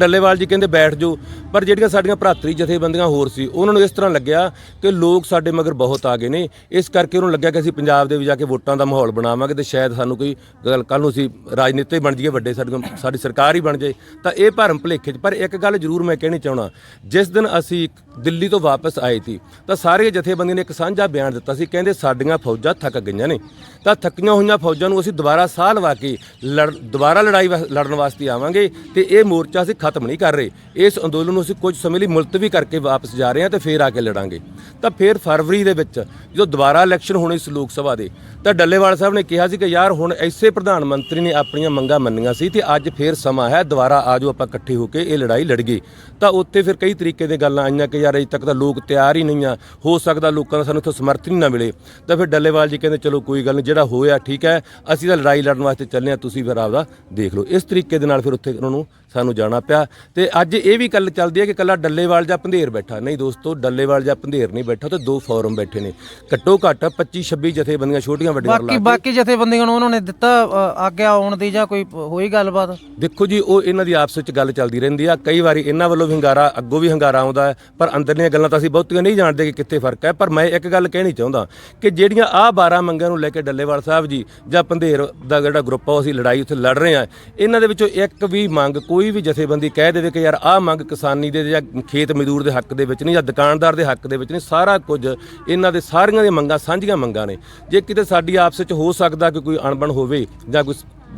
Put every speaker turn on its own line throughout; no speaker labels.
ਡੱਲੇਵਾਲ ਜੀ ਕਹਿੰਦੇ ਬੈਠ ਜਾਓ। ਪਰ ਜਿਹੜੀਆਂ ਸਾਡੀਆਂ ਭਰਾਤਰੀ ਜਥੇਬੰਦੀਆਂ ਹੋਰ ਸੀ, ਉਹਨਾਂ ਨੂੰ ਇਸ ਤਰ੍ਹਾਂ ਲੱਗਿਆ ਕਿ ਲੋਕ ਸਾਡੇ ਮਗਰ ਬਹੁਤ ਆ ਗਏ ਨੇ। ਇਸ ਕਰਕੇ ਉਹਨੂੰ ਲੱਗਿਆ ਕਿ ਅਸੀਂ ਪੰਜਾਬ ਦੇ ਵਿੱਚ ਜਾ ਕੇ ਵੋਟਾਂ ਦਾ ਮਾਹੌਲ ਬਣਾਵਾਂਗੇ ਤੇ ਸ਼ਾਇਦ ਸਾਨੂੰ ਕੋਈ ਗੱਲ ਕੱਲ ਨੂੰ ਅਸੀਂ ਰਾਜਨੀਤੀ ਬਣ ਜਾਈਏ, ਵੱਡੇ ਸਾਡੀ ਸਾਡੀ ਸਰਕਾਰ ਹੀ ਬਣ ਜਾਏ। ਤਾਂ ਇਹ ਭਰਮ ਭੁਲੇਖੇ 'ਚ ਪਰ ਇੱਕ ਗੱਲ ਜ਼ਰੂਰ ਮੈਂ ਕਹਿਣੀ ਚਾਹਣਾ ਜਿਸ ਦਿਨ ਅਸੀਂ ਦਿੱਲੀ ਤੋਂ ਵਾਪਸ ਆਏ ਸੀ, ਤਾਂ ਸਾਰੇ ਜਥੇਬੰਦੀਆਂ ਨੇ ਇੱਕ ਸਾਂਝਾ ਬਿਆਨ ਦਿੱਤਾ ਸੀ, ਕਹਿੰਦੇ ਸਾਡੀਆਂ ਫੌਜਾਂ ਥੱਕ ਗਈਆਂ ਨੇ। ਤਾਂ ਥੱਕੀਆਂ ਹੋਈਆਂ ਫੌਜਾਂ ਨੂੰ ਅਸੀਂ ਦੁਬਾਰਾ ਸਾਹ ਲਵਾ ਕੇ ਲੜ, ਦੁਬਾਰਾ ਲੜਾਈ ਵਾ- ਲੜਨ ਵਾਸਤੇ ਆਵਾਂਗੇ ਤੇ ਇਹ ਮੋਰਚਾ ਅਸੀਂ ਖਤਮ ਨਹੀਂ ਕਰ ਰਹੇ। ਇਸ ਅੰਦੋਲਨ ਨੂੰ ਅਸੀਂ ਕੁਝ ਸਮੇਂ ਲਈ ਮੁਲਤਵੀ ਕਰਕੇ ਵਾਪਸ ਜਾ ਰਹੇ ਹਾਂ ਤੇ ਫੇਰ ਆ ਕੇ ਲੜਾਂਗੇ। ਤਾਂ ਫੇਰ ਫਰਵਰੀ ਦੇ ਵਿੱਚ ਜਦੋਂ ਦੁਬਾਰਾ ਇਲੈਕਸ਼ਨ ਹੋਣੇ ਸੀ ਲੋਕ ਸਭਾ ਦੇ ਤਾਂ ਡੱਲੇਵਾਲ ਸਾਹਿਬ ਨੇ ਕਿਹਾ ਸੀ ਕਿ ਯਾਰ ਹੁਣ ਐਸੇ ਪ੍ਰਧਾਨ ਮੰਤਰੀ ਨੇ ਆਪਣੀਆਂ ਮੰਗਾਂ ਮੰਨੀਆਂ ਸੀ ਤੇ ਅੱਜ ਫੇਰ ਸਮਾਂ ਹੈ, ਦੁਬਾਰਾ ਆਜੋ ਆਪਾਂ ਇਕੱਠੇ ਹੋ ਕੇ ਇਹ ਲੜਾਈ ਲੜੀਏ। ਤਾਂ ਉੱਥੇ ਫਿਰ ਕਈ ਤਰੀਕੇ ਦੇ ਗੱਲਾਂ ਆਈਆਂ ਕਿ ਯਾਰ ਅਜੇ ਤੱਕ ਤਾਂ ਲੋਕ ਤਿਆਰ ਹੀ ਨਹੀਂ ਆ, ਹੋ ਸਕਦਾ ਲੋਕਾਂ ਦਾ ਸਾਨੂੰ ਇੱਥੋਂ ਸਮਰਥਨ ਹੀ ਨਾ ਮਿਲੇ। ਤਾਂ ਫਿਰ ਡੱਲੇਵਾਲ ਜੀ ਕਹਿੰਦੇ, ਚਲੋ ਕੋਈ ਗੱਲ ਨਹੀਂ, ਜਿਹੜਾ ਹੋਇਆ ਠੀਕ ਹੈ, ਅਸੀਂ ਤਾਂ ਲੜਾਈ ਲੜਨ ਵਾਸਤੇ ਚੱਲੇ ਆ, ਤੁਸੀਂ ਫਿਰ ਆਪਦਾ ਦੇਖ ਲਓ। ਇਸ ਤਰੀਕੇ ਦੇ ਨਾਲ ਫਿਰ ਉੱਥੇ ਉਹਨਾਂ ਨੂੰ ਸਾਨੂੰ ਜਾਣਾ ਪਿਆ। ਤੇ ਅੱਜ ਇਹ ਵੀ ਗੱਲ ਚੱਲਦੀ ਹੈ ਕਿ ਕੱਲਾ ਡੱਲੇਵਾਲ ਜਾਂ ਪੰਧੇਰ ਬੈਠਾ। ਨਹੀਂ ਦੋਸਤੋ, ਡੱਲੇਵਾਲ ਜਾਂ ਪੰਧੇਰ ਨਹੀਂ ਬੈਠਾ ਤੇ ਦੋ ਫੋਰਮ ਬੈਠੇ ਨੇ। ਘੱਟੋ ਘੱਟ 25 26 ਜਥੇਬੰਦੀਆਂ, ਛੋਟੀਆਂ ਵੱਡੀਆਂ
ਬਾਕੀ ਬਾਕੀ ਜਥੇਬੰਦੀਆਂ ਨੂੰ ਉਹਨਾਂ ਨੇ ਦਿੱਤਾ ਅ, ਆਗਿਆ ਆਉਣ ਦੀ ਜਾਂ ਕੋਈ ਹੋਈ ਗੱਲਬਾਤ?
ਦੇਖੋ ਜੀ ਉਹ ਇਹਨਾਂ ਦੀ ਆਪਸ ਵਿੱਚ ਗੱਲ ਚੱਲਦੀ ਰਹਿੰਦੀ ਆ। ਕਈ ਵਾਰੀ ਇਹਨਾਂ ਵੱਲੋਂ ਵੀ ਹੰਗਾਰਾ ਅੱਗੋਂ ਵੀ ਹੰਗਾਰਾ ਆਉਂਦਾ ਹੈ ਪਰ ਅੰਦਰਲੀਆਂ ਗੱਲਾਂ ਤਾਂ ਅਸੀਂ ਬਹੁਤੀਆਂ ਨਹੀਂ ਜਾਣਦੇ ਕਿ ਕਿੱਥੇ ਫ਼ਰਕ ਹੈ। ਪਰ ਮੈਂ ਇੱਕ ਗੱਲ ਕਹਿਣੀ ਚਾਹੁੰਦਾ ਕਿ ਜਿਹੜੀਆਂ ਆਹ 12 ਮੰਗਾਂ ਨੂੰ ਲੈ ਕੇ ਡੱਲੇਵਾਲ ਸਾਹਿਬ ਜੀ ਜਾਂ ਪੰਧੇਰ ਦਾ ਜਿਹੜਾ ਗਰੁੱਪ ਆ ਉਹ ਅਸੀਂ ਲੜਾਈ ਉੱਥੇ ਲੜ ਰਹੇ ਆ ਇਹਨਾਂ ਦੇ ਵਿੱਚੋਂ ਇੱਕ ਵੀ ਮੰਗ ਕੋਈ ਵੀ ਜਥੇਬੰਦੀ ਕਹਿ ਦੇਵੇ ਕਿ ਯਾਰ ਆਹ ਮੰਗ ਕਿਸਾਨੀ ਦੇ ਜਾਂ ਖੇਤ ਮਜ਼ਦੂਰ ਦੇ ਹੱਕ ਦੇ ਵਿੱਚ ਨਹੀਂ ਜਾਂ ਦੁਕਾਨਦਾਰ ਦੇ ਹੱਕ ਦੇ ਵਿੱਚ ਨਹੀਂ ਸਾਰਾ ਕੁਝ ਇਹਨਾਂ ਦੇ ਸਾਰੀਆਂ ਦੀਆਂ ਮੰਗਾਂ ਸਾਂਝੀਆਂ ਮੰਗਾਂ ਨੇ। ਜੇ ਕਿਤੇ ਸਾਡੀ ਆਪਸ ਵਿੱਚ ਹੋ ਸਕਦਾ ਕਿ ਕੋਈ ਅਣਬਣ ਹੋਵੇ ਜਾਂ ਕੋਈ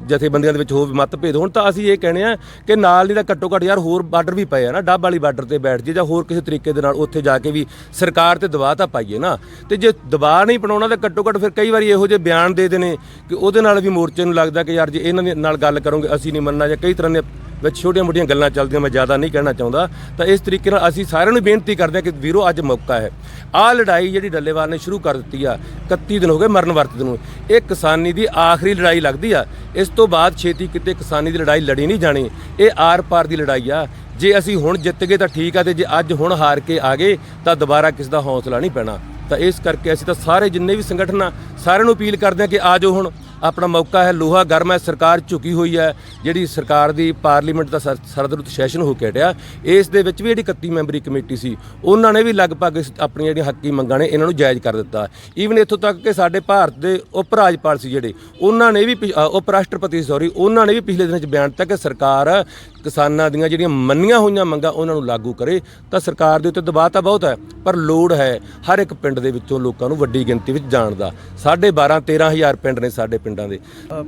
ਜਥੇਬੰਦੀਆਂ ਦੇ ਵਿੱਚ ਹੋਵੇ ਮਤਭੇਦ। ਹੁਣ ਤਾਂ ਅਸੀਂ ਇਹ ਕਹਿੰਦੇ ਆ ਕਿ ਨਾਲ ਨਹੀਂ ਤਾਂ ਘੱਟੋ ਘੱਟ ਯਾਰ ਹੋਰ ਬਾਰਡਰ ਵੀ ਪਏ ਆ ਨਾ, ਡੱਬ ਵਾਲੀ ਬਾਰਡਰ ਤੇ ਬੈਠ ਜੇ ਜਾਂ ਹੋਰ ਕਿਸੇ ਤਰੀਕੇ ਦੇ ਨਾਲ ਉੱਥੇ ਜਾ ਕੇ ਵੀ ਸਰਕਾਰ ਤੇ ਦਬਾਅ ਤਾਂ ਪਾਈਏ ਨਾ। ਤੇ ਜੇ ਦਬਾਅ ਨਹੀਂ ਬਣਾਉਣਾ ਤਾਂ ਘੱਟੋ ਘੱਟ ਫਿਰ ਕਈ ਵਾਰੀ ਇਹੋ ਜਿਹੇ ਬਿਆਨ ਦੇ ਦੇਣੇ ਕਿ ਉਹਦੇ ਨਾਲ ਵੀ ਮੋਰਚੇ ਨੂੰ ਲੱਗਦਾ ਕਿ ਯਾਰ ਜੇ ਇਹਨਾਂ ਦੇ ਨਾਲ ਗੱਲ ਕਰੋਗੇ, ਅਸੀਂ ਨਹੀਂ ਮੰਨਣਾ ਜਾਂ ਕਈ ਤਰ੍ਹਾਂ ਦੇ ਵਿੱਚ ਛੋਟੀਆਂ ਮੋਟੀਆਂ ਗੱਲਾਂ ਚੱਲਦੀਆਂ, ਮੈਂ ਜ਼ਿਆਦਾ ਨਹੀਂ ਕਹਿਣਾ ਚਾਹੁੰਦਾ। ਤਾਂ ਇਸ ਤਰੀਕੇ ਨਾਲ ਅਸੀਂ ਸਾਰਿਆਂ ਨੂੰ ਬੇਨਤੀ ਕਰਦੇ ਹਾਂ ਕਿ ਵੀਰੋ, ਅੱਜ ਮੌਕਾ ਹੈ। ਆਹ ਲੜਾਈ ਜਿਹੜੀ ਡੱਲੇਵਾਲ ਨੇ ਸ਼ੁਰੂ ਕਰ ਦਿੱਤੀ ਆ 31 ਦਿਨ ਹੋ ਗਏ ਮਰਨ ਵਰਤ ਨੂੰ। ਇਹ ਕਿਸਾਨੀ ਦੀ ਆਖਰੀ ਲੜਾਈ ਲੱਗਦੀ ਆ। ਇਸ ਤੋਂ ਬਾਅਦ ਛੇਤੀ ਕਿਤੇ ਕਿਸਾਨੀ ਦੀ ਲੜਾਈ ਲੜੀ ਨਹੀਂ ਜਾਣੀ। ਇਹ ਆਰ ਪਾਰ ਦੀ ਲੜਾਈ ਆ। ਜੇ ਅਸੀਂ ਹੁਣ ਜਿੱਤ ਗਏ ਤਾਂ ਠੀਕ ਆ ਤੇ ਜੇ ਅੱਜ ਹੁਣ ਹਾਰ ਕੇ ਆ ਗਏ ਤਾਂ ਦੁਬਾਰਾ ਕਿਸ ਦਾ ਹੌਸਲਾ ਨਹੀਂ ਪੈਣਾ। ਤਾਂ ਇਸ ਕਰਕੇ ਅਸੀਂ ਤਾਂ ਸਾਰੇ ਜਿੰਨੇ ਵੀ ਸੰਗਠਨ ਆ, ਸਾਰਿਆਂ ਨੂੰ ਅਪੀਲ ਕਰਦੇ ਹਾਂ ਕਿ ਆਜੋ ਹੁਣ। ਆਪਣਾ ਮੌਕਾ ਹੈ, ਲੋਹਾ ਗਰਮ ਹੈ, ਸਰਕਾਰ ਝੁਕੀ ਹੋਈ ਹੈ, ਜਿਹੜੀ ਸਰਕਾਰ ਦੀ ਪਾਰਲੀਮੈਂਟ ਦਾ ਸਰ- ਸਰਦਰੁੱਤ ਸੈਸ਼ਨ ਹੋ ਕੇ ਹਟਿਆ, ਇਸ ਦੇ ਵਿੱਚ ਵੀ ਜਿਹੜੀ 31 ਮੈਂਬਰੀ ਕਮੇਟੀ ਸੀ, ਉਹਨਾਂ ਨੇ ਵੀ ਲਗਭਗ ਆਪਣੀਆਂ ਜਿਹੜੀਆਂ ਹੱਕੀ ਮੰਗਾਂ ਨੇ, ਇਹਨਾਂ ਨੂੰ ਜਾਇਜ਼ ਕਰ ਦਿੱਤਾ। ਈਵਨ ਇੱਥੋਂ ਤੱਕ ਕਿ ਸਾਡੇ ਭਾਰਤ ਦੇ ਉਪ ਰਾਜਪਾਲ ਸੀ ਜਿਹੜੇ, ਉਹਨਾਂ ਨੇ ਵੀ ਪਿਛ- ਉਪ ਰਾਸ਼ਟਰਪਤੀ ਸੌਰੀ ਉਹਨਾਂ ਨੇ ਵੀ ਪਿਛਲੇ ਦਿਨਾਂ 'ਚ ਬਿਆਨ ਦਿੱਤਾ ਕਿ ਸਰਕਾਰ ਕਿਸਾਨਾਂ ਦੀਆਂ ਜਿਹੜੀਆਂ ਮੰਨੀਆਂ ਹੋਈਆਂ ਮੰਗਾਂ ਉਹਨਾਂ ਨੂੰ ਲਾਗੂ ਕਰੇ, ਤਾਂ ਸਰਕਾਰ ਦੇ ਉੱਤੇ ਦਬਾਅ ਤਾਂ ਬਹੁਤ ਹੈ, ਪਰ ਲੋੜ ਹੈ ਹਰ ਇੱਕ ਪਿੰਡ ਦੇ ਵਿੱਚੋਂ ਲੋਕਾਂ ਨੂੰ ਵੱਡੀ ਗਿਣਤੀ ਵਿੱਚ ਜਾਣ ਦਾ। ਸਾਢੇ 12 13000 ਪਿੰਡ ਨੇ ਸਾਡੇ ਪਿੰਡਾਂ ਦੇ।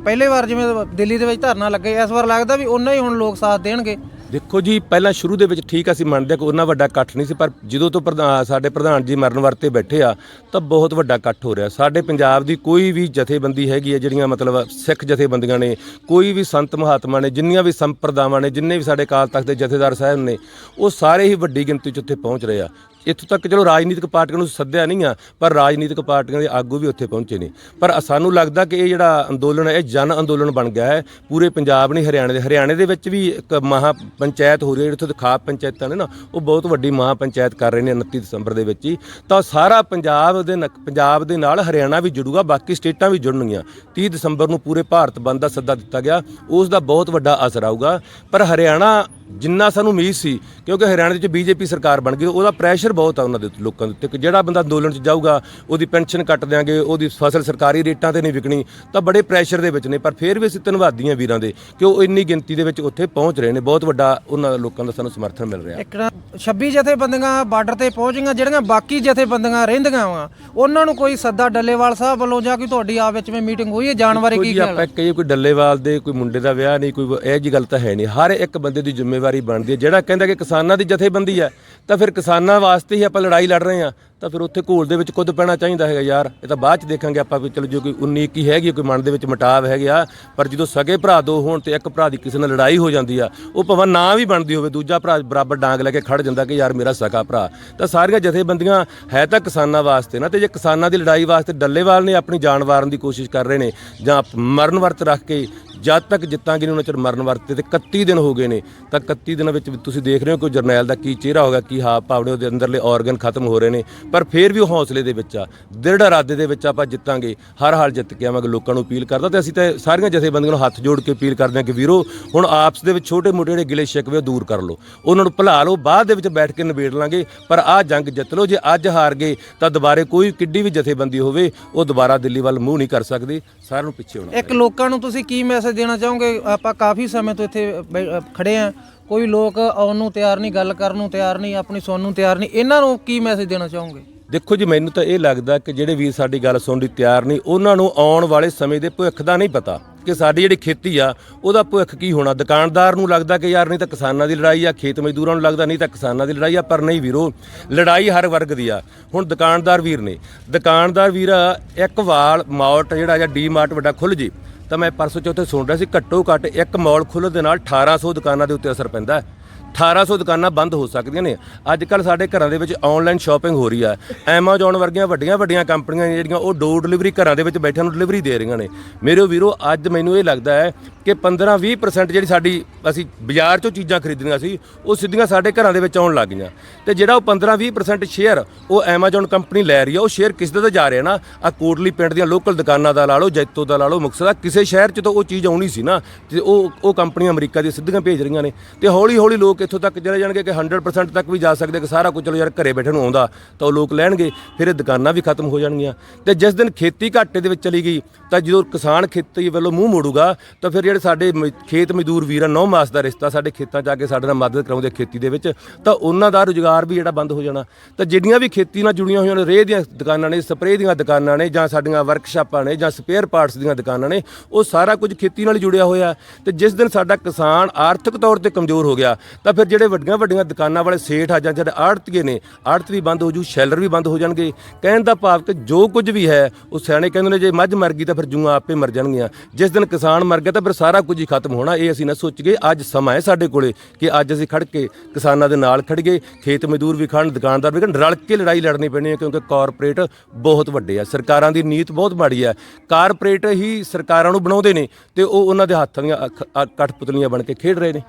ਪਹਿਲੇ ਵਾਰ ਜਿਵੇਂ ਦਿੱਲੀ ਦੇ ਵਿੱਚ ਧਰਨਾ ਲੱਗੇ, ਇਸ ਵਾਰ ਲੱਗਦਾ ਵੀ ਉਹਨਾਂ ਹੀ ਹੁਣ ਲੋਕ ਸਾਥ ਦੇਣਗੇ।
ਦੇਖੋ ਜੀ, ਪਹਿਲਾਂ ਸ਼ੁਰੂ ਦੇ ਵਿੱਚ ਠੀਕ ਅਸੀਂ ਮੰਨਦੇ ਹਾਂ ਕਿ ਉਹਨਾਂ ਵੱਡਾ ਇਕੱਠ ਨਹੀਂ ਸੀ, ਪਰ ਜਦੋਂ ਤੋਂ ਪ੍ਰਧਾਨ ਸਾਡੇ ਪ੍ਰਧਾਨ ਜੀ ਮਰਨ ਵਰਤੇ ਬੈਠੇ ਆ, ਤਾਂ ਬਹੁਤ ਵੱਡਾ ਇਕੱਠ ਹੋ ਰਿਹਾ। ਸਾਡੇ ਪੰਜਾਬ ਦੀ ਕੋਈ ਵੀ ਜਥੇਬੰਦੀ ਹੈਗੀ ਹੈ ਜਿਹੜੀਆਂ ਮਤਲਬ ਸਿੱਖ ਜਥੇਬੰਦੀਆਂ ਨੇ, ਕੋਈ ਵੀ ਸੰਤ ਮਹਾਤਮਾ ਨੇ, ਜਿੰਨੀਆਂ ਵੀ ਸੰਪਰਦਾਵਾਂ ਨੇ, ਜਿੰਨੇ ਵੀ ਸਾਡੇ ਕਾਲ ਤਖਤ ਦੇ ਜਥੇਦਾਰ ਸਾਹਿਬ ਨੇ, ਉਹ ਸਾਰੇ ਹੀ ਵੱਡੀ ਗਿਣਤੀ 'ਚ ਉੱਥੇ ਪਹੁੰਚ ਰਹੇ ਆ। ਇੱਥੋਂ ਤੱਕ ਚਲੋ ਰਾਜਨੀਤਿਕ ਪਾਰਟੀਆਂ ਨੂੰ ਸੱਦਿਆ ਨਹੀਂ ਆ, ਪਰ ਰਾਜਨੀਤਿਕ ਪਾਰਟੀਆਂ ਦੇ ਆਗੂ ਵੀ ਉੱਥੇ ਪਹੁੰਚੇ ਨੇ। ਪਰ ਸਾਨੂੰ ਲੱਗਦਾ ਕਿ ਇਹ ਜਿਹੜਾ ਅੰਦੋਲਨ ਹੈ, ਇਹ ਜਨ ਅੰਦੋਲਨ ਬਣ ਗਿਆ ਹੈ। ਪੂਰੇ ਪੰਜਾਬ ਨਹੀਂ, ਹਰਿਆਣੇ ਦੇ ਹਰਿਆਣੇ ਦੇ ਵਿੱਚ ਵੀ ਇੱਕ ਮਹਾ ਪੰਚਾਇਤ ਹੋ ਰਹੀ ਹੈ ਜਿੱਥੋਂ ਤੇ ਖਾਪ ਪੰਚਾਇਤਾਂ ਨੇ ਨਾ, ਉਹ ਬਹੁਤ ਵੱਡੀ ਮਹਾ ਪੰਚਾਇਤ ਕਰ ਰਹੇ ਨੇ 29 ਦਸੰਬਰ ਦੇ ਵਿੱਚ ਹੀ। ਤਾਂ ਸਾਰਾ ਪੰਜਾਬ ਦੇ ਨਕ- ਪੰਜਾਬ ਦੇ ਨਾਲ ਹਰਿਆਣਾ ਵੀ ਜੁੜੂਗਾ, ਬਾਕੀ ਸਟੇਟਾਂ ਵੀ ਜੁੜਨਗੀਆਂ। 30 ਦਸੰਬਰ ਨੂੰ ਪੂਰੇ ਭਾਰਤ ਬੰਦ ਦਾ ਸੱਦਾ ਦਿੱਤਾ ਗਿਆ, ਉਸ ਦਾ ਬਹੁਤ ਵੱਡਾ ਅਸਰ ਆਊਗਾ। ਪਰ ਹਰਿਆਣਾ ਜਿੰਨਾ ਸਾਨੂੰ ਉਮੀਦ ਸੀ, ਕਿਉਂਕਿ ਹਰਿਆਣਾ ਦੇ ਵਿੱਚ ਬੀਜੇਪੀ ਸਰਕਾਰ ਬਣ ਗਈ, ਉਹਦਾ ਪ੍ਰੈਸ਼ਰ ਬਹੁਤ ਆ ਉਹਨਾਂ ਦੇ ਉੱਤੇ, ਲੋਕਾਂ ਦੇ ਉੱਤੇ ਕਿ ਜਿਹੜਾ ਬੰਦਾ ਅੰਦੋਲਨ 'ਚ ਜਾਊਗਾ ਉਹਦੀ ਪੈਨਸ਼ਨ ਕੱਟ ਦਿਆਂਗੇ ਉਹਦੀ ਫਸਲ ਸਰਕਾਰੀ ਰੇਟਾਂ ਤੇ ਨਹੀਂ ਵਿਕਣੀ ਤਾਂ ਬੜੇ ਪ੍ਰੈਸ਼ਰ ਦੇ ਵਿੱਚ ਨੇ ਪਰ ਫਿਰ ਵੀ ਅਸੀਂ ਧੰਨਵਾਦੀ ਹਾਂ ਵੀਰਾਂ ਦੇ ਕਿ ਉਹ ਇੰਨੀ ਗਿਣਤੀ ਦੇ ਵਿੱਚ ਉੱਥੇ ਪਹੁੰਚ ਰਹੇ ਨੇ ਬਹੁਤ ਵੱਡਾ ਉਹਨਾਂ ਲੋਕਾਂ ਦਾ ਸਾਨੂੰ ਸਮਰਥਨ ਮਿਲ ਰਿਹਾ।
ਇੱਕ ਨਾ 26 ਜਥੇਬੰਦੀਆਂ ਬਾਰਡਰ ਤੇ ਪਹੁੰਚ ਗਈਆਂ ਜਿਹੜੀਆਂ ਬਾਕੀ ਜਥੇਬੰਦੀਆਂ ਰਹਿੰਦੀਆਂ ਵਾ ਉਹਨਾਂ ਨੂੰ ਕੋਈ ਸੱਦਾ ਡੱਲੇਵਾਲ ਸਾਹਿਬ ਵੱਲੋਂ ਜਾਂ ਕੋਈ ਤੁਹਾਡੀ ਆਪ ਵਿੱਚ ਵਿੱਚ ਮੀਟਿੰਗ ਹੋਈ ਹੈ ਜਾਣ ਬਾਰੇ ਕੀ ਖਿਆਲ
ਆਪਾਂ ਕਹੀਏ ਕੋਈ ਡੱਲੇਵਾਲ ਦੇ ਕੋਈ ਮੁੰਡੇ ਦਾ ਵਿਆਹ ਨਹੀਂ ਕੋਈ ਇਹ ਜੀ ਗੱਲ ਤਾਂ ਹੈ ਨਹੀਂ। ਹਰ ਇੱਕ ਬੰਦੇ ਦੀ ਜ਼ਿੰਮੇਵਾਰੀ ਬਣਦੀ ਹੈ। ਜਿਹੜਾ ਕਹਿੰਦਾ ਕਿ ਕਿਸਾਨਾਂ ਦੀ ਜਥੇਬੰਦੀ ਹੈ ਤਾਂ ਫਿਰ ਕਿਸਾਨਾਂ ਵਾਸਤੇ ਹੀ ਆਪਾਂ ਲੜਾਈ ਲੜ ਰਹੇ ਹਾਂ ਤਾਂ ਫਿਰ ਉੱਥੇ ਘੋਲ ਦੇ ਵਿੱਚ ਕੁੱਦ ਪੈਣਾ ਚਾਹੀਦਾ ਹੈਗਾ ਯਾਰ। ਇਹ ਤਾਂ ਬਾਅਦ ਚ ਦੇਖਾਂਗੇ ਆਪਾਂ ਵੀ ਚਲੋ ਜੋ ਕੋਈ 19 ਕੀ ਹੈਗੀ ਆ, ਕੋਈ ਮਨ ਦੇ ਵਿੱਚ ਮਟਾਵ ਹੈਗੇ ਆ ਪਰ ਜਦੋਂ ਸਗੇ ਭਰਾ ਦੋ ਹੋਣ ਤੇ ਇੱਕ ਭਰਾ ਦੀ ਕਿਸੇ ਨਾਲ ਲੜਾਈ ਹੋ ਜਾਂਦੀ ਆ ਉਹ ਭਾਵੇਂ ਨਾ ਵੀ ਬਣਦੀ ਹੋਵੇ ਦੂਜਾ ਭਰਾ ਬਰਾਬਰ ਡਾਂਗ ਲੈ ਕੇ ਖੜ ਜਾਂਦਾ ਕਿ ਯਾਰ ਮੇਰਾ ਸਕਾ ਭਰਾ। ਤਾਂ ਸਾਰੀਆਂ ਜਥੇਬੰਦੀਆਂ ਹੈ ਤਾਂ ਕਿਸਾਨਾਂ ਵਾਸਤੇ ਨਾ ਤੇ ਜੇ ਕਿਸਾਨਾਂ ਦੀ ਲੜਾਈ ਵਾਸਤੇ ਡੱਲੇਵਾਲ ਨੇ ਆਪਣੀ ਜਾਨ ਵਾਰਨ ਦੀ ਕੋਸ਼ਿਸ਼ ਕਰ ਰਹੇ ਨੇ ਜਾਂ ਮਰਨ ਵਰਤ ਰੱਖ ਕੇ ਜਦ ਤੱਕ ਜਿੱਤਾਂਗੇ ਨਹੀਂ ਉਹਨਾਂ ਚਿਰ ਮਰਨ ਵਰਤੇ ਤੇ 31 ਦਿਨ ਹੋ ਗਏ ਨੇ, ਤਾਂ 31 ਦਿਨਾਂ ਵਿੱਚ ਤੁਸੀਂ ਦੇਖ ਰਹੇ ਹੋ ਕਿ ਜਰਨੈਲ ਦਾ ਕੀ ਚਿਹਰਾ ਹੋਗਾ, ਕੀ ਹਾਵ ਭਾਵ ਨੇ ਉਹਦੇ ਅੰਦਰਲੇ ਆਰਗਨ ਖਤਮ ਹੋ ਰਹੇ ਨੇ। ਪਰ ਫਿਰ ਵੀ ਉਹ ਹੌਸਲੇ ਦੇ ਵਿੱਚ ਆ, ਦ੍ਰਿੜ ਇਰਾਦੇ ਦੇ ਵਿੱਚ ਆਪਾਂ ਜਿੱਤਾਂਗੇ, ਹਰ ਹਾਲ ਜਿੱਤ ਕੇ ਆਵਾਂਗੇ, ਲੋਕਾਂ ਨੂੰ ਅਪੀਲ ਕਰਦਾ ਤੇ ਅਸੀਂ ਤਾਂ ਸਾਰੀਆਂ ਜਥੇਬੰਦੀਆਂ ਨੂੰ ਹੱਥ ਜੋੜ ਕੇ ਅਪੀਲ ਕਰਦੇ ਹਾਂ ਕਿ ਵੀਰੋ, ਹੁਣ ਆਪਸ ਦੇ ਵਿੱਚ ਛੋਟੇ ਮੋਟੇ ਜਿਹੜੇ ਗਿਲੇ ਸ਼ਿਕਵੇ ਉਹ ਦੂਰ ਕਰ ਲਓ। ਉਹਨਾਂ ਨੂੰ ਭੁਲਾ ਲਓ, ਬਾਅਦ ਦੇ ਵਿੱਚ ਬੈਠ ਕੇ ਨਿਬੇੜ ਲਾਂਗੇ, ਪਰ ਆਹ ਜੰਗ ਜਿੱਤ ਲਓ, ਜੇ ਅੱਜ ਹਾਰ ਗਏ ਤਾਂ ਦੁਬਾਰੇ ਕੋਈ ਕਿੱਡੀ ਵੀ ਜਥੇਬੰਦੀ ਹੋਵੇ, ਉਹ ਦੁਬਾਰਾ ਦਿੱਲੀ ਵੱਲ ਮੂੰਹ ਨਹੀਂ ਕਰ ਸਕਦੀ। ਸਾਰਿਆਂ ਨੂੰ ਪਿੱਛੇ ਹੋਣਾ
ਇੱਕ ਲੋਕਾਂ ਨੂੰ ਤੁਸੀਂ ਕੀ ਮੈਸੇਜ ਦੇਣਾ ਚਾਹੋਗੇ? ਆਪਾਂ ਕਾਫੀ ਸਮੇਂ ਤੋਂ ਇੱਥੇ ਬੈ- ਅ, ਖੜੇ ਆ। ਕੋਈ ਲੋਕ ਆਉਣ ਨੂੰ ਤਿਆਰ ਨਹੀਂ ਗੱਲ ਕਰਨ ਨੂੰ ਤਿਆਰ ਨਹੀਂ ਆਪਣੀ ਸੁਣਨ ਨੂੰ ਤਿਆਰ ਨਹੀਂ ਇਹਨਾਂ ਨੂੰ ਕੀ ਮੈਸੇਜ ਦੇਣਾ ਚਾਹੋਗੇ?
ਦੇਖੋ ਜੀ ਮੈਨੂੰ ਤਾਂ ਇਹ ਲੱਗਦਾ ਕਿ ਜਿਹੜੇ ਵੀਰ ਸਾਡੀ ਗੱਲ ਸੁਣਨ ਲਈ ਤਿਆਰ ਨਹੀਂ ਉਹਨਾਂ ਨੂੰ ਆਉਣ ਵਾਲੇ ਸਮੇਂ ਦੇ ਭਵਿੱਖ ਦਾ ਨਹੀਂ ਪਤਾ। ਕਿ ਸਾਡੀ ਜਿਹੜੀ ਖੇਤੀ ਆ, ਉਹਦਾ ਭਵਿੱਖ ਕੀ ਹੋਣਾ? ਦੁਕਾਨਦਾਰ ਨੂੰ ਲੱਗਦਾ ਕਿ ਯਾਰ ਨਹੀਂ ਤਾਂ ਕਿਸਾਨਾਂ ਦੀ ਲੜਾਈ ਆ, ਖੇਤ ਮਜ਼ਦੂਰਾਂ ਨੂੰ ਲੱਗਦਾ ਨਹੀਂ ਤਾਂ ਕਿਸਾਨਾਂ ਦੀ ਲੜਾਈ ਆ, ਪਰ ਨਹੀਂ ਵੀਰੋ, ਲੜਾਈ ਹਰ ਵਰਗ ਦੀ ਆ। ਹੁਣ ਦੁਕਾਨਦਾਰ ਵੀਰ ਨੇ, ਦੁਕਾਨਦਾਰ ਵੀਰ, ਇੱਕ ਵਾਲ ਮਾਰਟ ਜਿਹੜਾ ਜਾਂ ਡੀ ਮਾਰਟ ਵੱਡਾ ਖੁੱਲ ਜੇ, ਤਾਂ ਮੈਂ ਪਰਸੋਂ ਚੌਥੇ ਸੁਣ ਰਿਹਾ ਸੀ, ਘੱਟੋ ਘੱਟ ਇੱਕ ਮਾਲ ਖੁੱਲ੍ਹਣ ਦੇ ਨਾਲ 1800 ਦੁਕਾਨਾਂ ਦੇ ਉੱਤੇ ਅਸਰ ਪੈਂਦਾ। ਹੈ 1800 ਦੁਕਾਨਾਂ ਬੰਦ ਹੋ ਸਕਦੀਆਂ ਨੇ। ਅੱਜ ਕੱਲ ਸਾਡੇ ਘਰਾਂ ਦੇ ਵਿੱਚ ਆਨਲਾਈਨ ਸ਼ਾਪਿੰਗ ਹੋ ਰਹੀ ਆ। Amazon ਵਰਗੀਆਂ ਵੱਡੀਆਂ ਵੱਡੀਆਂ ਕੰਪਨੀਆਂ ਨੇ ਜਿਹੜੀਆਂ ਉਹ ਡੋਰ ਡਿਲੀਵਰੀ ਘਰਾਂ ਦੇ ਵਿੱਚ ਬੈਠਿਆਂ ਨੂੰ ਡਿਲੀਵਰੀ ਦੇ ਰਹੀਆਂ ਨੇ। ਮੇਰੇ ਵੀਰੋ, ਅੱਜ ਮੈਨੂੰ ਇਹ ਲੱਗਦਾ ਹੈ ਕਿ 15-20% ਜਿਹੜੀ ਸਾਡੀ ਅਸੀਂ ਬਾਜ਼ਾਰ 'ਚੋਂ ਚੀਜ਼ਾਂ ਖਰੀਦਣੀਆਂ ਸੀ, ਉਹ ਸਿੱਧੀਆਂ ਸਾਡੇ ਘਰਾਂ ਦੇ ਵਿੱਚ ਆਉਣ ਲੱਗ ਗਈਆਂ। ਤੇ ਜਿਹੜਾ ਉਹ 15-20% ਸ਼ੇਅਰ ਉਹ Amazon ਕੰਪਨੀ ਲੈ ਰਹੀ ਆ, ਉਹ ਸ਼ੇਅਰ ਕਿਸ ਦਾ ਜਾ ਰਿਹਾ ਨਾ ਆ ਕੋਟਲੀ ਪਿੰਡ ਦੀਆਂ ਲੋਕਲ ਦੁਕਾਨਾਂ ਦਾ ਲਾ ਲਓ, ਜੈਤੋ ਦਾ ਲਾ ਲਓ, ਮੁਕਤਸਰ ਦਾ, ਕਿਸੇ ਸ਼ਹਿਰ 'ਚ ਤਾਂ ਉਹ ਚੀਜ਼ ਆਉਣੀ ਸੀ ਨਾ, ਤੇ ਉਹ ਉਹ ਕੰਪਨੀਆਂ ਅਮਰੀਕਾ ਦੀਆਂ ਸਿੱਧੀਆਂ ਭੇਜ ਰਹੀਆਂ ਨੇ। ਤੇ ਹੌਲੀ ਹੌਲੀ ਲੋਕ ਇੱਥੋਂ ਤੱਕ ਚਲੇ ਜਾਣਗੇ ਕਿ 100% ਤੱਕ ਵੀ ਜਾ ਸਕਦੇ ਕਿ ਸਾਰਾ ਕੁਝ ਚਲੋ ਯਾਰ ਘਰੇ ਬੈਠੇ ਨੂੰ ਆਉਂਦਾ, ਤਾਂ ਉਹ ਲੋਕ ਲੈਣਗੇ, ਫਿਰ ਇਹ ਦੁਕਾਨਾਂ ਵੀ ਖਤਮ ਹੋ ਜਾਣਗੀਆਂ। ਤੇ ਜਿਸ ਦਿਨ ਖੇਤੀ ਘਾਟੇ ਦੇ ਵਿੱਚ ਚਲੀ ਗਈ, ਤਾਂ ਜਦੋਂ ਕਿਸਾਨ ਖੇਤੀ ਵੱਲੋਂ ਮੂੰਹ ਮੋੜੂਗਾ, ਤਾਂ ਫਿਰ ਜਿਹੜੇ ਸਾਡੇ ਮ- ਖੇਤ ਮਜ਼ਦੂਰ ਵੀਰਾਂ, ਨੌ ਮਾਸ ਦਾ ਰਿਸ਼ਤਾ ਸਾਡੇ ਖੇਤਾਂ 'ਚ ਆ ਕੇ ਸਾਡੇ ਨਾਲ ਮਦਦ ਕਰਾਉਂਦੇ ਖੇਤੀ ਦੇ ਵਿੱਚ, ਤਾਂ ਉਹਨਾਂ ਦਾ ਰੁਜ਼ਗਾਰ ਵੀ ਜਿਹੜਾ ਬੰਦ ਹੋ ਜਾਣਾ। ਤਾਂ ਜਿੰਨੀਆਂ ਵੀ ਖੇਤੀ ਨਾਲ ਜੁੜੀਆਂ ਹੋਈਆਂ ਨੇ, ਰੇਹ ਦੀਆਂ ਦੁਕਾਨਾਂ ਨੇ, ਸਪਰੇਅ ਦੀਆਂ ਦੁਕਾਨਾਂ ਨੇ, ਜਾਂ ਸਾਡੀਆਂ ਵਰਕਸ਼ਾਪਾਂ ਨੇ, ਜਾਂ ਸਪੇਅਰ ਪਾਰਟਸ ਦੀਆਂ ਦੁਕਾਨਾਂ ਨੇ, ਉਹ ਸਾਰਾ ਕੁਝ ਖੇਤੀ ਨਾਲ ਹੀ ਜੁੜਿਆ ਹੋਇਆ। ਤੇ ਜਿਸ ਦਿਨ ਸਾਡਾ ਕਿਸਾਨ ਆਰਥਿਕ ਤੌਰ ਤੇ ਕਮਜ਼ੋਰ ਹੋ ਗਿਆ, ਤਾਂ ਫਿਰ ਜਿਹੜੇ ਵੱਡੀਆਂ ਵੱਡੀਆਂ ਦੁਕਾਨਾਂ ਵਾਲੇ ਸੇਠ ਆ ਜਾਂ ਜਿਹੜੇ ਆੜਤੀਏ ਨੇ, ਆੜਤ ਵੀ ਬੰਦ ਹੋ ਜੂ, ਸ਼ੈਲਰ ਵੀ ਬੰਦ ਹੋ ਜਾਣਗੇ। ਕਹਿਣ ਦਾ ਭਾਵ ਕਿ ਜੋ ਕੁਝ ਵੀ ਹੈ, ਉਹ ਸਿਆਣੇ ਕਹਿੰਦੇ ਨੇ, ਜੇ ਮੱਝ ਮਰ ਗਈ ਤਾਂ ਫਿਰ ਜੂਆਂ ਆਪੇ ਮਰ ਜਾਣਗੀਆਂ। ਜਿਸ ਦਿਨ ਕਿਸਾਨ ਮਰ ਗਿਆ ਤਾਂ ਫਿਰ ਸਾਰਾ ਕੁਝ ਹੀ ਖਤਮ ਹੋਣਾ, ਇਹ ਅਸੀਂ ਨਾ ਸੋਚ ਗਏ ਅੱਜ ਸਮਾਂ ਹੈ ਸਾਡੇ ਕੋਲੇ ਕਿ ਅੱਜ ਅਸੀਂ ਖੜ ਕੇ ਕਿਸਾਨਾਂ ਦੇ ਨਾਲ ਖੜੀਏ ਖੇਤ ਮਜ਼ਦੂਰ ਵੀ ਖੜਨ ਦੁਕਾਨਦਾਰ ਵੀ ਖੜਨ ਰਲ ਕੇ ਲੜਾਈ ਲੜਨੀ ਪੈਣੀ ਹੈ ਕਿਉਂਕਿ ਕਾਰਪੋਰੇਟ ਬਹੁਤ ਵੱਡੇ ਆ। ਸਰਕਾਰਾਂ ਦੀ ਨੀਤ ਬਹੁਤ ਮਾੜੀ ਹੈ ਕਾਰਪੋਰੇਟ ਹੀ ਸਰਕਾਰਾਂ ਨੂੰ ਬਣਾਉਂਦੇ ਨੇ ਤੇ ਉਹ ਉਹਨਾਂ ਦੇ ਹੱਥਾਂ ਦੀਆਂ ਅੱਖ- ਅ- ਕਠਪੁਤਲੀਆਂ ਬਣ ਕੇ ਖੇਡ ਰਹੇ ਨੇ।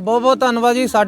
ਬਹੁਤ ਬਹੁਤ ਧੰਨਵਾਦ ਜੀ। ਸਾਡੇ